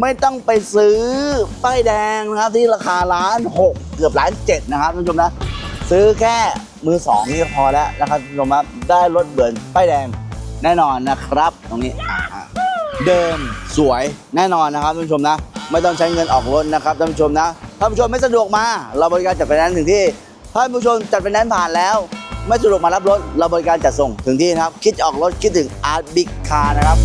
ไม่ต้องไปซื้อป้ายแดงนะครับที่ราคาล้านหกเกือบล้านเจ็ดนะครับท่านผู้ชมนะ ซื้อแค่มือสองนี่พอแล้วนะครับท่านผู้ชมครับได้รถเบิร์นป้ายแดงแน่นอนนะครับ ตรงนี้เดิมสวยแน่นอนนะครับท่านผู้ชมนะ ไม่ต้องใช้เงินออกรถนะครับท่านผู้ชมนะท่านผู้ชมไม่สะดวกมา เราบริการจัดไฟแนนซ์ถึงที่ท่านผู้ชมจัดไฟแนนซ์ผ่านแล้ว ไม่สะดวกมารับรถเราบริการจัดส่งถึงที่นะครับ คิดออกรถคิดถึงอาร์ตบิ๊กคาร์นะครับ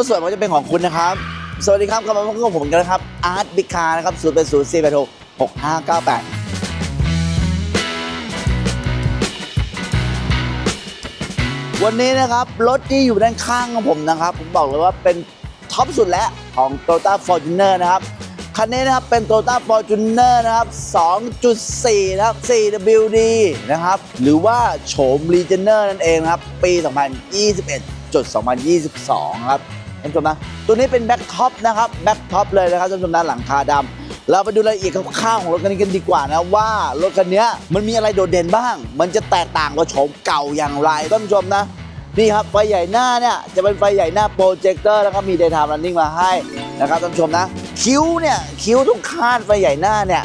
ถสวยมันจะเป็นของคุณนะครับ สวัสดีครับกลับมาพบกับผมกันนะครับอาร์ตบิคาร์นะครับศูนย์เป็นศูนย์สี่แปดหกหกห้าเก้าแปดวันนี้นะครับ รถที่อยู่ด้านข้างของผมนะครับ ผมบอกเลยว่าเป็นท็อปสุดแล้วของ Toyota Fortuner นะครับคันนี้นะครับเป็น Toyota Fortuner นะครับ 2.4 นะครับ 4WD นะครับ หรือว่าโฉม Legionner นั่นเองนะครับ ปี 2021 จุด 2022 ครับ ท่านผู้ชมนะตัวนี้เป็นแบ็คท็อปนะครับแบ็คท็อปเลยนะครับท่านผู้ชมนะหลังคาดำเราไปดูรายละเอียดคร่าวๆของรถคันนี้กันดีกว่านะว่ารถคันนี้มันมีอะไรโดดเด่นบ้าง มันจะแตกต่างกับโฉมเก่าอย่างไรท่านผู้ชมนะนี่ครับไฟใหญ่หน้าเนี่ยจะเป็นไฟใหญ่หน้าโปรเจคเตอร์แล้วก็มี daytime running มาให้นะครับท่านผู้ชมนะ คิ้วเนี่ยคิ้วตรงคาดไฟใหญ่หน้าเนี่ย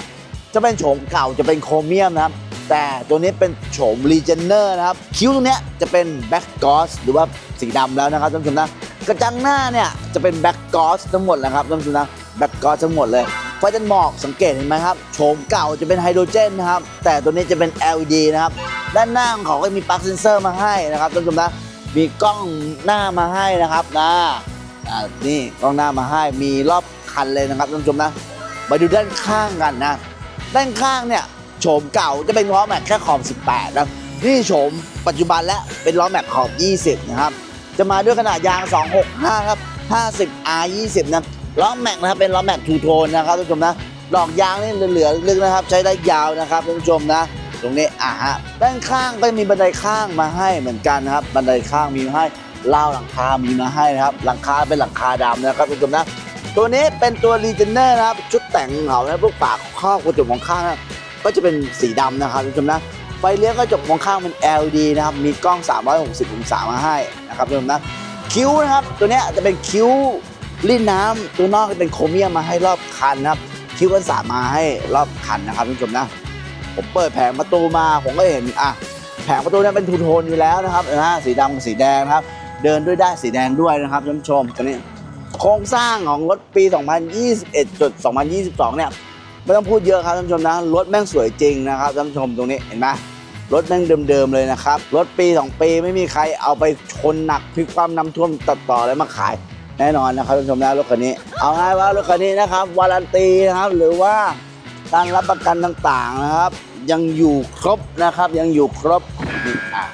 จะเป็นโฉมเก่าจะเป็นโครเมียมนะครับแต่ตัวนี้เป็นโฉม r e g e n e r นะครับ คิ้วตรงเนี้ยจะเป็นแบ็กกอสหรือว่าสีดำแล้วนะครับท่านผู้ชมนะ กระจังหน้าเนี่ยจะเป็นแบ็กกอสทั้งหมดนะครับท่านผู้ชมนะแบ็กกอสทั้งหมดเลยไฟจันหมอกสังเกตเห็นไหมครับโฉมเก่าจะเป็นไฮโดรเจนนะครับ แต่ตัวนี้จะเป็น LED นะครับ ด้านหน้าของเขาก็มีปลั๊กเซนเซอร์มาให้นะครับท่านผู้ชมนะมีกล้องหน้ามาให้นะครับนะอ่านี่กล้องหน้ามาให้มีรอบคันเลยนะครับท่านผู้ชมนะมาดูด้านข้างกันนะ ด้านข้างเนี่ยโฉมเก่าจะเป็นล้อแม็กแค่ขอบ 18 นะ นี่โฉมปัจจุบันและเป็นล้อแม็กขอบ 20 นะครับ จะมาด้วยขนาดยาง 265 ครับ 50 R 20นะล้อแม็กนะครับเป็นล้อแม็กทูโทนนะครับท่านผู้ชมนะดอกยางนี่เหลือๆลึกนะครับ ใช้ได้ยาวนะครับท่านผู้ชมนะ ตรงนี้อะฮะด้านข้างก็มีบันไดข้างมาให้เหมือนกันนะครับ บันไดข้างมีมาให้ราวหลังคามีมาให้นะครับ หลังคาเป็นหลังคาดำนะครับท่านผู้ชมนะ ตัวนี้เป็นตัว r e g e n e r นะครับ ชุดแต่งเขานะพวกปากครอกระจกมองข้างนะก็จะเป็นสีดำนะครับท่านผู้ชมนะ ไฟเลี้ยวกระจกมองข้างเป็น LED นะครับ มีกล้อง 360 องศามาให้นะครับท่านผู้ชมนะคิ้วนะครับ ตัวนี้จะเป็นคิ้วลิ้นน้ำตัวนอกจะเป็นโครเมียมมาให้รอบคันนะครับ คิ้วกันสามาให้รอบคันนะครับท่านผู้ชมนะ ผมเปิดแผงประตูมาผมก็เห็นอะแผงประตูเนี่ยเป็นทูโทนอยู่แล้วนะครับนะสีดำกับสีแดงนะครับ เดินด้วยได้สีแดงด้วยนะครับท่านผู้ชมตัวนี้โครงสร้างของรถปี 2021จุด2022 เนี่ยไม่ต้องพูดเยอะครับท่านผู้ชมนะรถแม่งสวยจริงนะครับท่านผู้ชมตรงนี้เห็นไหม รถแม่งเดิมๆเลยนะครับ รถปี 2 ปีไม่มีใครเอาไปชนหนักพลิกความน้ำท่วมตัดต่ออะไรมาขาย แน่นอนนะครับท่านผู้ชมนะรถคันนี้ เอาง่ายว่ารถคันนี้นะครับวารันตีนะครับหรือว่าการรับประกันต่างๆนะครับ ยังอยู่ครบนะครับ ยังอยู่ครบอะ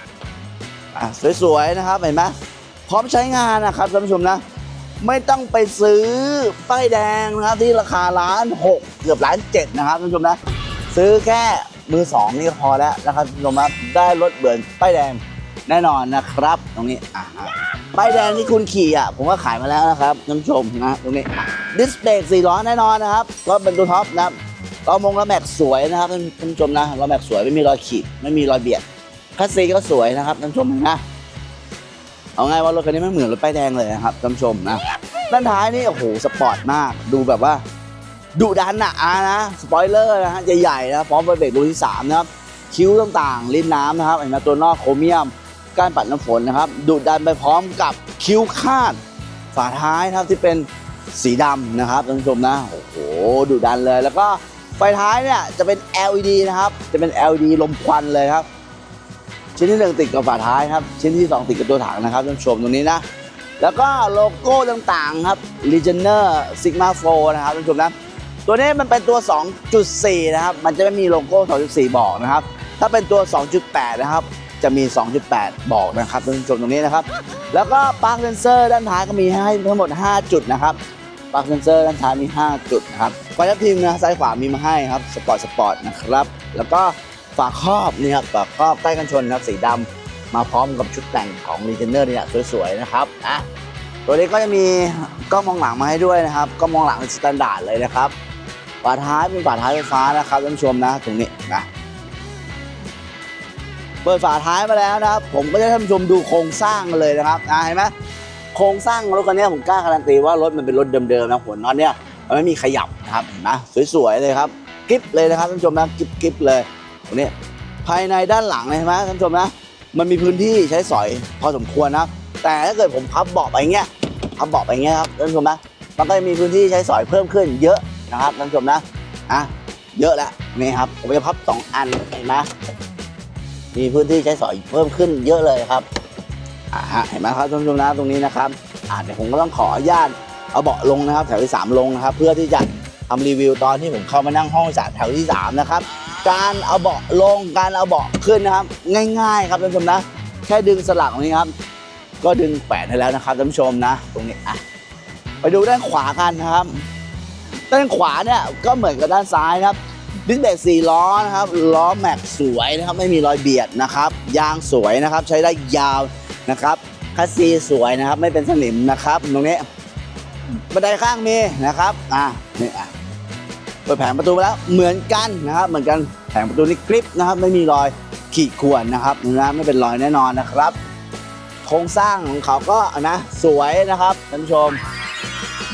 อะสวยๆนะครับเห็นไหมพร้อมใช้งานนะครับท่านผู้ชมนะไม่ต้องไปซื้อป้ายแดงนะครับที่ราคาล้านหกเกือบล้านเจ็ดนะครับท่านผู้ชมนะ ซื้อแค่มือสองนี่ก็พอแล้วนะครับท่านผู้ชมครับได้รถเบิร์นป้ายแดงแน่นอนนะครับ ตรงนี้อะป้ายแดงที่คุณขี่อะผมก็ขายมาแล้วนะครับท่านผู้ชมนะตรงนี้ดิสเบรกสี่ล้อแน่นอนนะครับก็เป็นตัวท็อปนะครับล้อมงล้อแม็กสวยนะครับท่านผู้ชมนะล้อแม็กสวยไม่มีรอยขีดไม่มีรอยเบียดคัสซีก็สวยนะครับท่านผู้ชมนะเอาง่ายว่ารถคันนี้ไม่เหมือนรถป้ายแดงเลยนะครับท่านผู้ชมนะด้านท้ายนี่โอ้โหสปอร์ตมากดูแบบว่า ดุดันอะอานะสปอยเลอร์นะฮะใหญ่ๆนะพร้อมไฟเบรกรุ่นที่3นะครับคิ้วต่างๆลิ้นน้ำนะครับเห็นไหมตัวนอกโครเมียมก้านปัดน้ำฝนนะครับดุดันไปพร้อมกับคิ้วคาดฝาท้ายนะครับที่เป็นสีดำนะครับท่านผู้ชมนะโอ้โหดุดันเลย แล้วก็ไฟท้ายเนี่ยจะเป็น LED นะครับจะเป็น LED ลมควันเลยครับ ชิ้นที่หนึ่งติดกับฝาท้ายครับ ชิ้นที่สองติดกับตัวถังนะครับท่านผู้ชมตรงนี้นะแล้วก็โลโก้ต่างๆครับ Legionner Sigma 4นะครับท่านผู้ชมนะ ตัวนี้มันเป็นตัว 2.4 นะครับ มันจะไม่มีโลโก้ 2.4 บอกนะครับ ถ้าเป็นตัว 2.8 นะครับ จะมี 2.8 บอกนะครับท่านผู้ชมตรงนี้นะครับ แล้วก็ปลั๊กเซนเซอร์ด้านท้ายก็มีให้ทั้งหมด 5 จุดนะครับปลั๊กเซนเซอร์ด้านท้ายมี 5 จุดนะครับไฟทับทิมนะซ้ายขวามีมาให้ครับสปอร์ตสปอร์ตนะครับ แล้วก็ฝาครอบนี่ครับฝาครอบใต้กันชนนะครับสีดำมาพร้อมกับชุดแต่งของ r e g e n e r เนี่ยสวยๆนะครับอะตัวนี้ก็จะมีกล้องมองหลังมาให้ด้วยนะครับกล้องมองหลังสแตนดาร์ดเลยนะครับ ฝาท้ายเป็นฝาท้ายไฟฟ้านะครับท่านผู้ชมนะตรงนี้นะเปิดฝาท้ายมาแล้วนะครับ ผมก็จะให้ท่านผู้ชมดูโครงสร้างกันเลยนะครับเห็นไหมโครงสร้างรถคันนี้ผมกล้าการันตีว่ารถมันเป็นรถเดิมๆนะหัวน็อตเนี่ยมันไม่มีขยับนะครับเห็นไหมสวยๆเลยครับกริปเลยนะครับท่านผู้ชมนะกริปกริปเลยตรงนี้ภายในด้านหลังเลยเห็นไหมท่านผู้ชมนะ มันมีพื้นที่ใช้สอยพอสมควรนะแต่ถ้าเกิดผมพับเบาะไปเงี้ยพับเบาะไปเงี้ยครับท่านผู้ชมนะมันก็จะมีพื้นที่ใช้สอยเพิ่มขึ้นเยอะ นะครับท่านผู้ชมนะอะเยอะแล้วนี่ครับผมจะพับสองอันเห็นไหมมีพื้นที่ใช้สอยเพิ่มขึ้นเยอะเลยครับอ่าฮะเห็นไหมครับท่านผู้ชมนะตรงนี้นะครับอ่าเดี๋ยวผมก็ต้องขออนุญาตเอาเบาะลงนะครับ แถวที่สามลงนะครับ เพื่อที่จะทำรีวิวตอนที่ผมเข้ามานั่งห้องโดยสารแถวที่สามนะครับการเอาเบาะลงการเอาเบาะขึ้นนะครับ ง่าย ๆ ครับท่านผู้ชมนะ แค่ดึงสลักตรงนี้ครับ ก็ดึงแขวนให้แล้วนะครับท่านผู้ชมนะ ตรงนี้อะไปดูด้านขวากันนะครับ ด้านขวาเนี่ยก็เหมือนกับด้านซ้ายนะครับดิสเบรกสี่ล้อนะครับล้อแม็กสวยนะครับไม่มีรอยเบียดนะครับยางสวยนะครับใช้ได้ยาวนะครับคัสซีสวยนะครับไม่เป็นสนิมนะครับตรงนี้บันไดข้างมีนะครับอ่านี่อะเปิดแผงประตูไปแล้วเหมือนกันนะครับ เหมือนกันแผงประตูนี่กริปนะครับ ไม่มีรอยขีดข่วนนะครับนะไม่เป็นรอยแน่นอนนะครับ โครงสร้างของเขาก็นะสวยนะครับท่านผู้ชม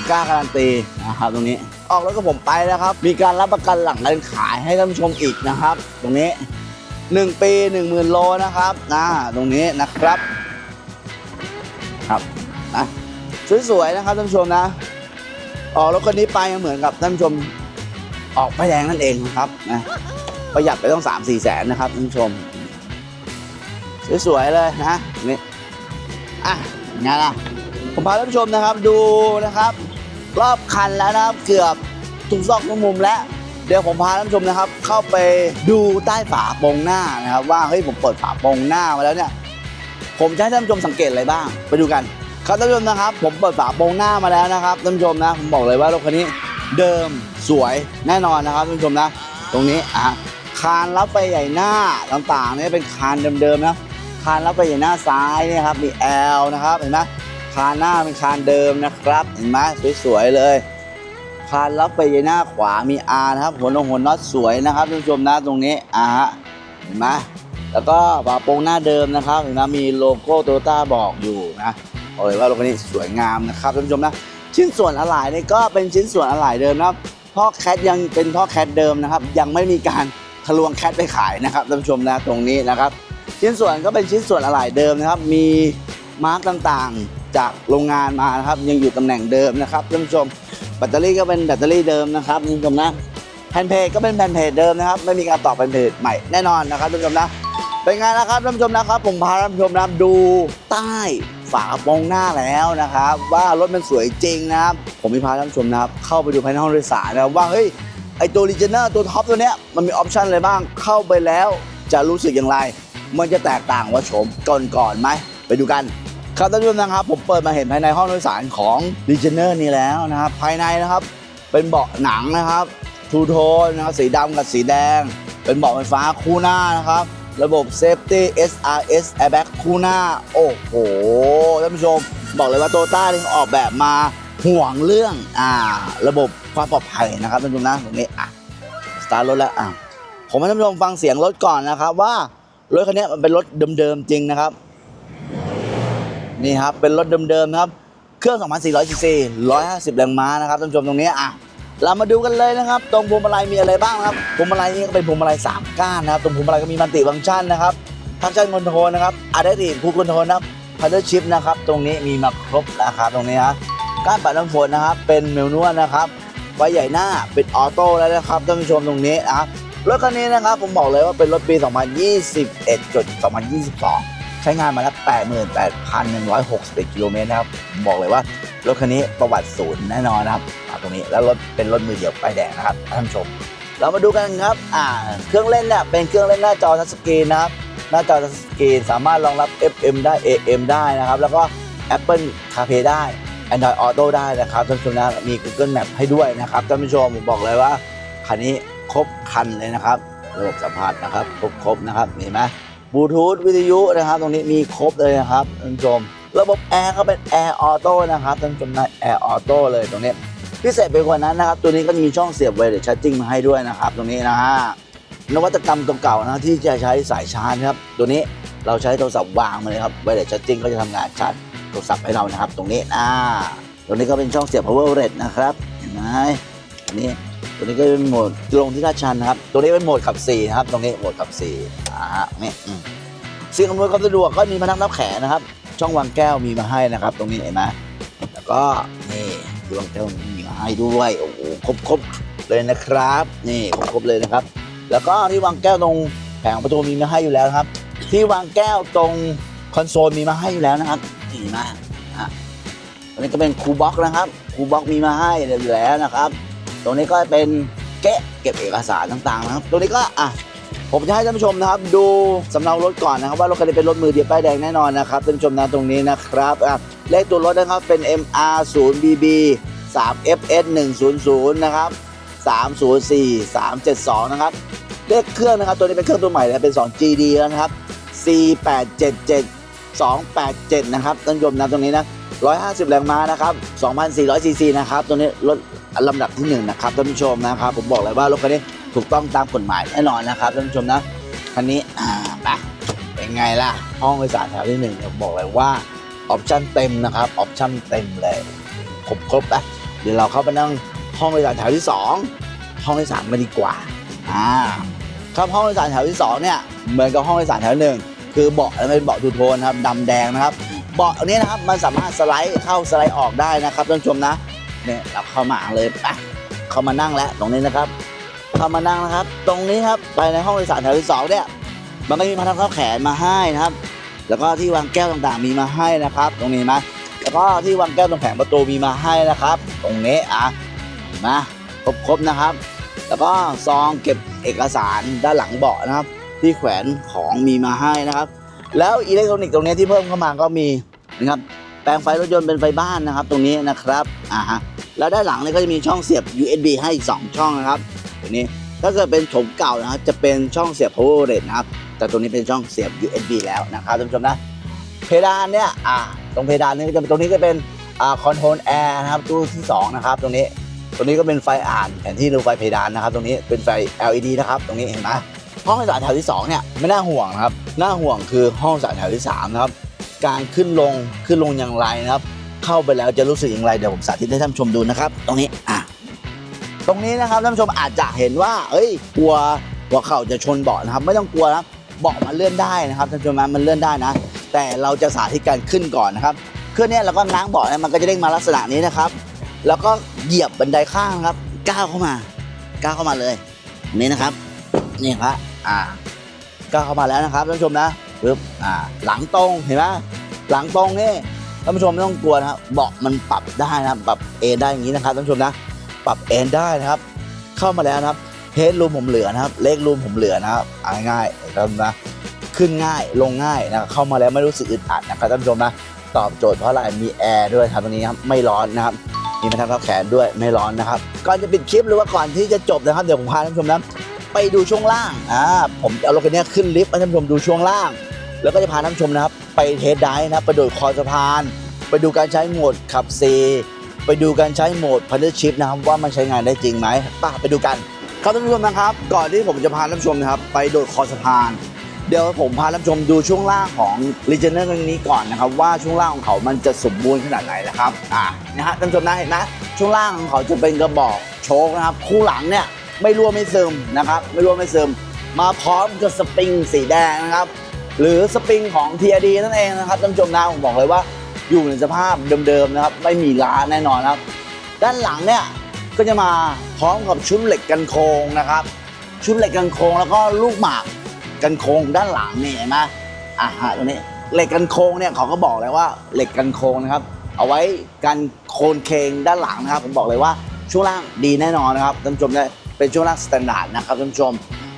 กล้าการันตีนะครับตรงนี้ ออกรถกับผมไปนะครับ มีการรับประกันหลังการขายให้ท่านผู้ชมอีกนะครับ ตรงนี้ 1 ปี 1 0,000 โลนะครับนะตรงนี้นะครับครับนะสวยๆนะครับท่านผู้ชมนะ ออกรถคันนี้ไปเหมือนกับท่านผู้ชมออกไฟแดงนั่นเองนะครับนะประหยัดไปต้อง 3 4แสนนะครับท่านผู้ชม สวยๆเลยนะนี่อะไงล่ะผมพาท่านผู้ชมนะครับดูนะครับ รอบคันแล้วนะครับ เกือบทุกซอกทุกมุมแล้ว เดี๋ยวผมพาท่านผู้ชมนะครับ เข้าไปดูใต้ฝาโปรงหน้านะครับ ว่าเฮ้ยผมเปิดฝาโปรงหน้ามาแล้วเนี่ยผมจะให้ท่านผู้ชมสังเกตอะไรบ้าง ไปดูกัน ครับท่านผู้ชมนะครับ ผมเปิดฝาโปรงหน้ามาแล้วนะครับท่านผู้ชมนะผมบอกเลยว่ารถคันนี้เดิมสวยแน่นอนนะครับท่านผู้ชมนะ ตรงนี้อะคานรับไฟใหญ่หน้าต่างๆนี่เป็นคานเดิมๆนะคานรับไฟใหญ่หน้าซ้ายนี่ครับมี L นะครับเห็นไหม คานหน้าเป็นคานเดิมนะครับ เห็นไหมสวยๆเลยคานรับไปหน้าขวามี R นะครับหัวนงหัวน็อตสวยนะครับท่านผู้ชมนะตรงนี้อ่าฮะเห็นไหมแล้วก็ฝาโปรงหน้าเดิมนะครับเห็นไหมมีโลโก้โตโยต้าบอกอยู่นะบอกเลยว่ารถคันนี้สวยงามนะครับท่านผู้ชมนะชิ้นส่วนอะไหล่นี่ก็เป็นชิ้นส่วนอะไหล่เดิมนะครับท่อแคทยังเป็นท่อแคทเดิมนะครับ ยังไม่มีการทะลวงแคทไปขายนะครับท่านผู้ชมนะตรงนี้นะครับ ชิ้นส่วนก็เป็นชิ้นส่วนอะไหล่เดิมนะครับ มีมาร์กต่างๆ จากโรงงานมานะครับยังอยู่ตำแหน่งเดิมนะครับท่านผู้ชมแบตเตอรี่ก็เป็นแบตเตอรี่เดิมนะครับท่านผู้ชมนะแผ่นเพจก็เป็นแผ่นเพจเดิมนะครับไม่มีการต่อแผ่นเพจใหม่แน่นอนนะครับท่านผู้ชมนะเป็นไงนะครับท่านผู้ชมนะครับ ผมพาท่านผู้ชมนะครับดูใต้ฝาโปรงหน้าแล้วนะครับ ว่ารถมันสวยจริงนะครับ ผมมีพาท่านผู้ชมนะครับ เข้าไปดูภายในห้องโดยสารนะครับว่าเฮ้ยไอตัวรีเจเนอร์ตัวท็อปตัวเนี้ยมันมีออปชันอะไรบ้างเข้าไปแล้วจะรู้สึกอย่างไร มันจะแตกต่างว่าโฉมก่อนๆไหมไปดูกัน ครับท่านผู้ชมนะครับผมเปิดมาเห็นภายในห้องโดยสารของ r e g e n e r นี่แล้วนะครับ ภายในนะครับ เป็นเบาะหนังนะครับทูโทนนะครับสีดำกับสีแดง เป็นเบาะไฟฟ้าคู่หน้านะครับ ระบบ Safety SRS Airbag คู่หน้า โอ้โหท่านผู้ชม บอกเลยว่าโตต้าที่ออกแบบมาห่วงเรื่องอ่า ระบบความปลอดภัยนะครับท่านผู้ชมนะตรงนี้อะสตาร์ทรถแล้วอะผมให้ท่านผู้ชมฟังเสียงรถก่อนนะครับว่ารถคันนี้มันเป็นรถเดิมๆจริงนะครับ นี่ครับเป็นรถเดิมๆนะครับ เครื่อง 2,400ซีซี150 แรงม้านะครับท่านผู้ชมตรงนี้อะเรามาดูกันเลยนะครับ ตรงพวงมาลัยมีอะไรบ้างครับพวงมาลัยนี่ก็เป็นพวงมาลัย3ก้านนะครับ ตรงพวงมาลัยก็มีมันติฟังก์ชันนะครับฟังก์ชันคอนโทรนะครับอะดาทีฟคูคอนโทรนะครับพันเดอร์ชิพนะครับตรงนี้มีมาครบนะครับตรงนี้ฮะก้านปัดน้ำฝนนะครับ เป็นเมลนวนะครับไฟใหญ่หน้าเป็นออโต้แล้วนะครับท่านผู้ชมตรงนี้นะครับรถคันนี้นะครับผมบอกเลยว่าเป็นรถปี 2021จด2022 ช้งานมาแล้ว 88,161กิโลเมตรนะครับผมบอกเลยว่ารถคันนี้ประวัติศูนย์แน่นอนนะครับตรงนี้แล้วรถเป็นรถมือเดียวป้ายแดงนะครับท่านผู้ชม เรามาดูกันครับอ่าเครื่องเล่นเนี่ยเป็นเครื่องเล่นหน้าจอทัชสกรีนนะครับหน้าจอทัชสกรีนสามารถรองรับ FM ได้ AM ได้นะครับ แล้วก็ Apple CarPlay ได้ Android Auto ได้นะครับท่านผู้ชมนะมี Google Map ให้ด้วยนะครับท่านผู้ชมผมบอกเลยว่าคันนี้ครบคันเลยนะครับระบบสัมผัสนะครับครบครบนะครับเห็นไหม บลูทูธวิทยุนะครับ ตรงนี้มีครบเลยนะครับท่านผู้ชม ระบบแอร์ก็เป็นแอร์ออโต้นะครับท่านผู้ชมนะแอร์ออโต้เลยตรงนี้ พิเศษไปกว่านั้นนะครับ ตัวนี้ก็จะมีช่องเสียบไวเลสชาร์จิ่งมาให้ด้วยนะครับ ตรงนี้นะฮะนวัตกรรมเก่าๆนะที่จะใช้สายชาร์จครับตัวนี้เราใช้โทรศัพท์วางมาเลยครับไวเลสชาร์จิ่งก็จะทำงานชาร์จโทรศัพท์ให้เรานะครับ ตรงนี้อ่าตรงนี้ก็เป็นช่องเสียบ power outlet นะครับเห็นไหมอันนี้ตัวนี้ก็เป็นโหมดลงที่ลาชันนะครับ ตัวนี้เป็นโหมดขับ4นะครับ ตรงนี้โหมดขับ4 อ่าฮะนี่อืมสิ่งอำนวยความสะดวกก็มีพนักรับแขนนะครับ ช่องวางแก้วมีมาให้นะครับ ตรงนี้เห็นไหมแล้วก็นี่ที่วางแก้วมีมาให้ด้วยโอ้โหครบครบเลยนะครับ นี่ครบครบเลยนะครับ แล้วก็ที่วางแก้วตรงแผงประตูมีมาให้อยู่แล้วครับ ที่วางแก้วตรงคอนโซลมีมาให้อยู่แล้วนะครับนี่นะฮะตรงนี้ก็เป็นคูลบ็อกนะครับคูลบ็อกมีมาให้อยู่แล้วนะครับ ตรงนี้ก็เป็นเกะเก็บเอกสารต่างๆนะครับ ตรงนี้ก็อะ ผมจะให้ท่านผู้ชมนะครับ ดูสำเนารถก่อนนะครับว่ารถคันนี้เป็นรถมือเดียวป้ายแดงแน่นอนนะครับท่านผู้ชมนะตรงนี้นะครับอะเลขตัวรถนะครับเป็น MR 0 BB 3 FS 100นะครับ304 372นะครับเลขเครื่องนะครับตัวนี้เป็นเครื่องตัวใหม่นะเป็น 2 GD แล้วนะครับ C877 287 นะครับท่านผู้ชมนะตรงนี้นะ150 แรงม้านะครับ2,400ซีซีนะครับตัวนี้รถลำดับที่หนึ่งนะครับท่านผู้ชมนะครับ ผมบอกเลยว่ารถคันนี้ ถูกต้องตามกฎหมายแน่นอนนะครับท่านผู้ชมนะคันนี้อ่าไปเป็นไงล่ะ ห้องโดยสารแถวที่หนึ่งบอกเลยว่าออปชั่นเต็มนะครับออปชั่นเต็มเลยครบครบนะเดี๋ยวเราเข้าไปนั่งห้องโดยสารแถวที่สองห้องโดยสารมาดีกว่าอ่าครับห้องโดยสารแถวที่สองเนี่ยเหมือนกับห้องโดยสารแถวหนึ่งคือเบาะเป็นเบาะทูโทนครับดำแดงนะครับเบาะนี้นะครับมันสามารถสไลด์เข้าสไลด์ออกได้นะครับท่านผู้ชมนะเนี่ยเราเข้ามาเลยไปเข้ามานั่งแล้วตรงนี้นะครับ เข้ามานั่งนะครับ ตรงนี้ครับไปในห้องโดยสารแถวที่สองเนี่ยมันก็มีพนักรับแขนมาให้นะครับ แล้วก็ที่วางแก้วต่างๆมีมาให้นะครับ ตรงนี้นะแล้วก็ที่วางแก้วตรงแผงประตูมีมาให้นะครับ ตรงนี้อะนไหมาครบๆนะครับ แล้วก็ซองเก็บเอกสารด้านหลังเบาะนะครับ ที่แขวนของมีมาให้นะครับ แล้วอิเล็กทรอนิกส์ตรงนี้ที่เพิ่มเข้ามาก็มีนะครับแปลงไฟรถยนต์เป็นไฟบ้านนะครับ ตรงนี้นะครับอ่าฮะแล้วด้านหลังเนี่ยก็จะมีช่องเสียบ USB ให้อีกสองช่องนะครับ ตัวนี้ ถ้าเกิดเป็นโฉมเก่านะครับจะเป็นช่องเสียบ power outlet นะครับ แต่ตัวนี้เป็นช่องเสียบ USB แล้วนะครับท่านผู้ชมนะ เพดานเนี่ยอ่าตรงเพดานนี้ก็จะเป็นตรงนี้ก็เป็นอ่าคอนโทรลแอร์นะครับตู้ที่สองนะครับตรงนี้ตรงนี้ก็เป็นไฟอ่านแผนที่ดูไฟเพดานนะครับ ตรงนี้เป็นไฟ LED นะครับ ตรงนี้เห็นไหมห้องโดยสารแถวที่สองเนี่ยไม่น่าห่วงนะครับน่าห่วงคือห้องโดยสารแถวที่สามนะครับการขึ้นลงขึ้นลงอย่างไรนะครับ เข้าไปแล้วจะรู้สึกอย่างไรเดี๋ยวผมสาธิตให้ท่านชมดูนะครับ ตรงนี้อะ ตรงนี้นะครับท่านผู้ชมอาจจะเห็นว่า เอ้ยกลัวหัวเข่าจะชนเบาะนะครับ ไม่ต้องกลัวนะเบาะมันเลื่อนได้นะครับท่านผู้ชมมันเลื่อนได้นะ แต่เราจะสาธิตการขึ้นก่อนนะครับเครื่องนี้เราก็ล้างเบาะเนี่ยมันก็จะเด้งมาลักษณะนี้นะครับ แล้วก็เหยียบบันไดข้างครับก้าวเข้ามาก้าวเข้ามาเลยนี่นะครับนี่ครับอ่าก้าวเข้ามาแล้วนะครับท่านผู้ชมนะปึ๊บอ่าหลังตรงเห็นไหมหลังตรงนี่ท่านผู้ชมไม่ต้องกลัวนะครับเบาะมันปรับได้นะปรับเอได้อย่างนี้นะครับท่านผู้ชมนะ ปรับเอนได้นะครับ เข้ามาแล้วนะครับเฮดรูมผมเหลือนะครับ เลขรูมผมเหลือนะครับง่ายๆนะครับนะขึ้นง่ายลงง่ายนะครับเข้ามาแล้วไม่รู้สึกอึดอัดนะครับท่านผู้ชมนะตอบโจทย์เพราะอะไรมีแอร์ด้วยครับตรงนี้ครับไม่ร้อนนะครับมีมาทำรับแขนด้วยไม่ร้อนนะครับก่อนจะปิดคลิปหรือว่าก่อนที่จะจบนะครับเดี๋ยวผมพาท่านผู้ชมนะไปดูช่วงล่างอ่าผมเอารถคันนี้ขึ้นลิฟต์ให้ท่านผู้ชมดูช่วงล่าง แล้วก็จะพาท่านผู้ชมนะครับ ไปเทสไดฟ์นะครับไปโดดคอสะพาน ไปดูการใช้โหมดขับเซ ไปดูการใช้โหมดพันเดอร์ชิพนะครับว่ามันใช้งานได้จริงไหมป่ะไปดูกัน ครับท่านผู้ชมนะครับ ก่อนที่ผมจะพาท่านผู้ชมนะครับ ไปโดดคอสะพาน เดี๋ยวผมพาท่านผู้ชมดูช่วงล่างของ l e g e n d a r นี้ก่อนนะครับ ว่าช่วงล่างของเขามันจะสมบูรณ์ขนาดไหนนะครับอ่านะฮะท่านผู้ชมนะเห็นไหมช่วงล่างของเขาจะเป็นกระบอกโชคนะครับ คู่หลังเนี่ยไม่รั่วไม่ซึมนะครับ ไม่รั่วไม่ซึม มาพร้อมกับสปริงสีแดงนะครับหรือสปริงของ TRD นั่นเองนะครับท่านผู้ชมนะผมบอกเลยว่า อยู่ในสภาพเดิมๆนะครับ ไม่มีล้าแน่นอนครับ ด้านหลังเนี่ยก็จะมาพร้อมกับชุดเหล็กกันโครงนะครับ ชุดเหล็กกันโครงแล้วก็ลูกหมากกันโครงด้านหลังนี่เห็นไหมอ่าฮะตัวนี้เหล็กกันโครงเนี่ยเขาก็บอกเลยว่าเหล็กกันโครงนะครับ เอาไว้กันโคนเคงด้านหลังนะครับ ผมบอกเลยว่าช่วงล่างดีแน่นอนนะครับท่านผู้ชมได้เป็นช่วงล่างสแตนดาร์ดนะครับท่านผู้ชม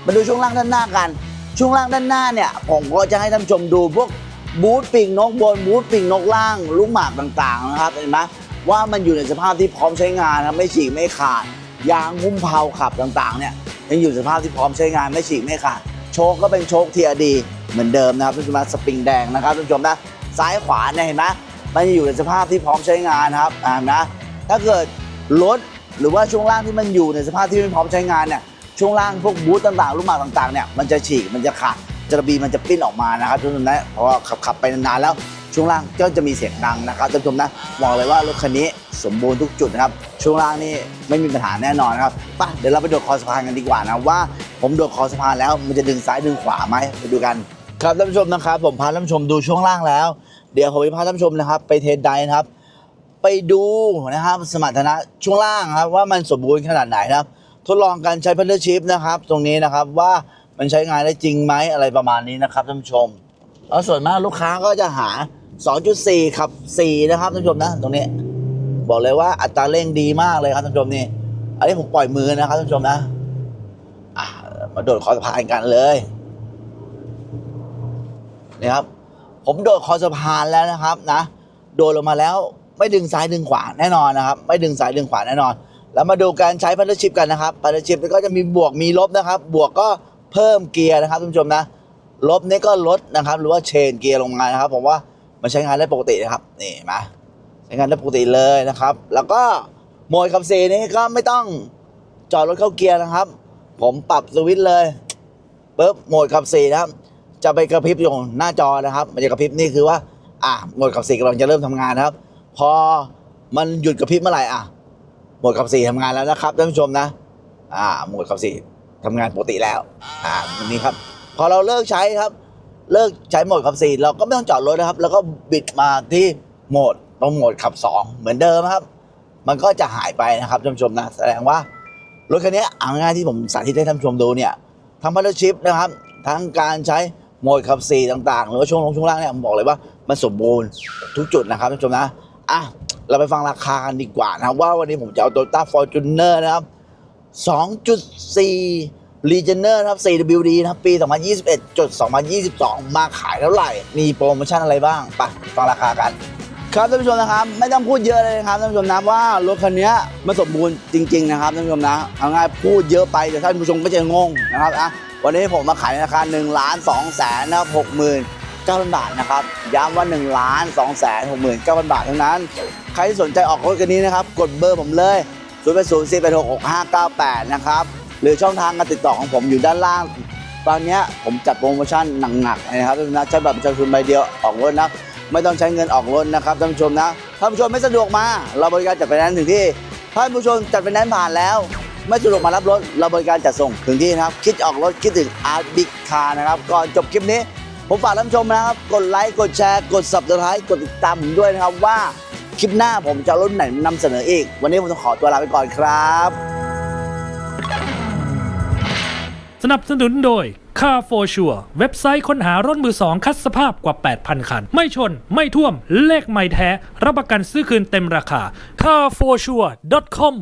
มาดูช่วงล่างด้านหน้ากัน ช่วงล่างด้านหน้าเนี่ยผมก็จะให้ท่านผู้ชมดูพวก บูทปิงนกบนบูทปิงนกล่าง ลูกหมากต่างๆนะครับเห็นไหมว่ามันอยู่ในสภาพที่พร้อมใช้งานนะไม่ฉีกไม่ขาด ยางหุ้มเพลาขับต่างๆเนี่ยยังอยู่ในสภาพที่พร้อมใช้งานไม่ฉีกไม่ขาดโชคก็เป็นโชคทีอดีเหมือนเดิมนะครับท่านผู้ชมสปริงแดงนะครับท่านผู้ชมนะซ้ายขวาเนี่ยเห็นไหมมันยังอยู่ในสภาพที่พร้อมใช้งานครับอ่านะถ้าเกิดรถหรือว่าช่วงล่างที่มันอยู่ในสภาพที่ไม่พร้อมใช้งานเนี่ยช่วงล่างพวกบูธต่างๆลูกหมากต่างๆเนี่ยมันจะฉีกมันจะขาด จระบีมันจะปิ้นออกมานะครับทุกท่านนะเพราะว่าขับขับไปนานๆแล้วช่วงล่างก็จะมีเสียงดังนะครับท่านผู้ชมนะบอกเลยว่ารถคันนี้สมบูรณ์ทุกจุดนะครับ ช่วงล่างนี่ไม่มีปัญหาแน่นอนนะครับป่ะเดี๋ยวเราไปโดดคอสะพานกันดีกว่านะว่า ผมโดดคอสะพานแล้วมันจะดึงซ้ายดึงขวาไหมไปดูกัน ครับท่านผู้ชมนะครับ ผมพาท่านผู้ชมดูช่วงล่างแล้ว เดี๋ยวผมจะพาท่านผู้ชมนะครับ ไปเทสไดฟ์นะครับ ไปดูนะครับสมรรถนะช่วงล่างครับว่ามันสมบูรณ์ขนาดไหนนะครับ ทดลองการใช้พันเ e อร์ชิพนะครับ ตรงนี้นะครับว่า มันใช้งานได้จริงไหมอะไรประมาณนี้นะครับท่านผู้ชมแล้วส่วนมากลูกค้าก็จะหา 2.4 ขับ 4 นะครับท่านผู้ชมนะ ตรงนี้ บอกเลยว่าอัตราเร่งดีมากเลยครับท่านผู้ชมนี่อันนี้ผมปล่อยมือนะครับท่านผู้ชมนะมาโดดคอสะพานกันเลยนี่ครับผมโดดคอสะพานแล้วนะครับนะโดดลงมาแล้วไม่ดึงซ้ายดึงขวาแน่นอนนะครับ ไม่ดึงซ้ายดึงขวาแน่นอน แล้วมาดูการใช้พันธชิพกันนะครับพันธชิพก็จะมีบวกมีลบนะครับ บวกก็ เพิ่มเกียร์นะครับท่านผู้ชมนะลบนี่ก็ลดนะครับ หรือว่าเชนเกียร์ลงมานะครับผมว่ามันใช้งานได้ปกตินะครับนี่มาใช้งานได้ปกติเลยนะครับ แล้วก็โหมดขับสีนี้ก็ไม่ต้องจอดรถเข้าเกียร์นะครับ ผมปรับสวิตช์เลยปุ๊บโหมดขับสีนะครับ จะไปกระพริบอยู่หน้าจอนะครับ มันจะกระพริบนี่คือว่าอะโหมดขับสีกำลังจะเริ่มทำงานนะครับ พอมันหยุดกระพริบเมื่อไหร่อะโหมดขับสี่ทำงานแล้วนะครับท่านผู้ชมนะ อ่าโหมดขับสี ทำงานปกติแล้วอ่าตรงนี้ครับ พอเราเลิกใช้ครับ เลิกใช้โหมดขับสี่เราก็ไม่ต้องจอดรถนะครับ แล้วก็บิดมาที่โหมดตรงโหมดขับสองเหมือนเดิมครับ มันก็จะหายไปนะครับท่านผู้ชมนะแสดงว่ารถคันนี้เอาง่ายที่ผมสาธิตให้ท่านผู้ชมดูเนี่ยทั้งพัลชิพนะครับ ทั้งการใช้โหมดขับสี่ต่างๆ หรือว่าช่วงลงช่วงล่างเนี่ยผมบอกเลยว่ามันสมบูรณ์ทุกจุดนะครับท่านผู้ชมนะอะเราไปฟังราคากันดีกว่านะครับว่าวันนี้ผมจะเอา Toyota Fortuner นะครับ 2.4 Legionner นะครับ 4WD นะครับ ปี 2021จด2022 มาขายเท่าไหร่ มีโปรโมชั่นอะไรบ้างไปฟังราคากันครับท่านผู้ชมนะครับไม่ต้องพูดเยอะเลยนะครับท่านผู้ชมนะว่ารถคันนี้มันสมบูรณ์จริง ๆ นะครับท่านผู้ชมนะเอาง่ายพูดเยอะไปเดี๋ยวท่านผู้ชมก็จะงงนะครับอะวันนี้ผมมาขายในราคา1ล้าน2แสนนะครับ60,000 9,000บาทนะครับย้ำว่า1ล้าน2แสน69,000บาทเท่านั้น ใครที่สนใจออกรถคันนี้นะครับ กดเบอร์ผมเลย 0 8 0 4 8 6 6 5 9 8 นะครับ หรือช่องทางการติดต่อของผมอยู่ด้านล่าง ตอนนี้ผมจัดโปรโมชั่นหนักๆนะครับท่านผู้ชมนะใช้บัตรประชาชนใบเดียวออกรถนะ ไม่ต้องใช้เงินออกรถนะครับท่านผู้ชมนะท่านผู้ชมไม่สะดวกมา เราบริการจัดไฟแนนซ์ถึงที่ท่านผู้ชมจัดไฟแนนซ์ผ่านแล้วไม่สะดวกมารับรถเราบริการจัดส่งถึงที่นะครับ คิดออกรถคิดถึงอาร์บิคานะครับก่อนจบคลิปนี้ ผมฝากท่านผู้ชมนะครับ กดไลค์กดแชร์ กด subscribe กดติดตามผมด้วยนะครับว่า คลิปหน้าผมจะรุ่นไหนมานำเสนออีก วันนี้ผมต้องขอตัวลาไปก่อนครับ สนับสนุนโดย Car for Sure เว็บไซต์ค้นหารถมือสองคัดสภาพกว่า 8,000 คัน ไม่ชน ไม่ท่วม เลขไม่แท้ รับประกันซื้อคืนเต็มราคา carforsure.com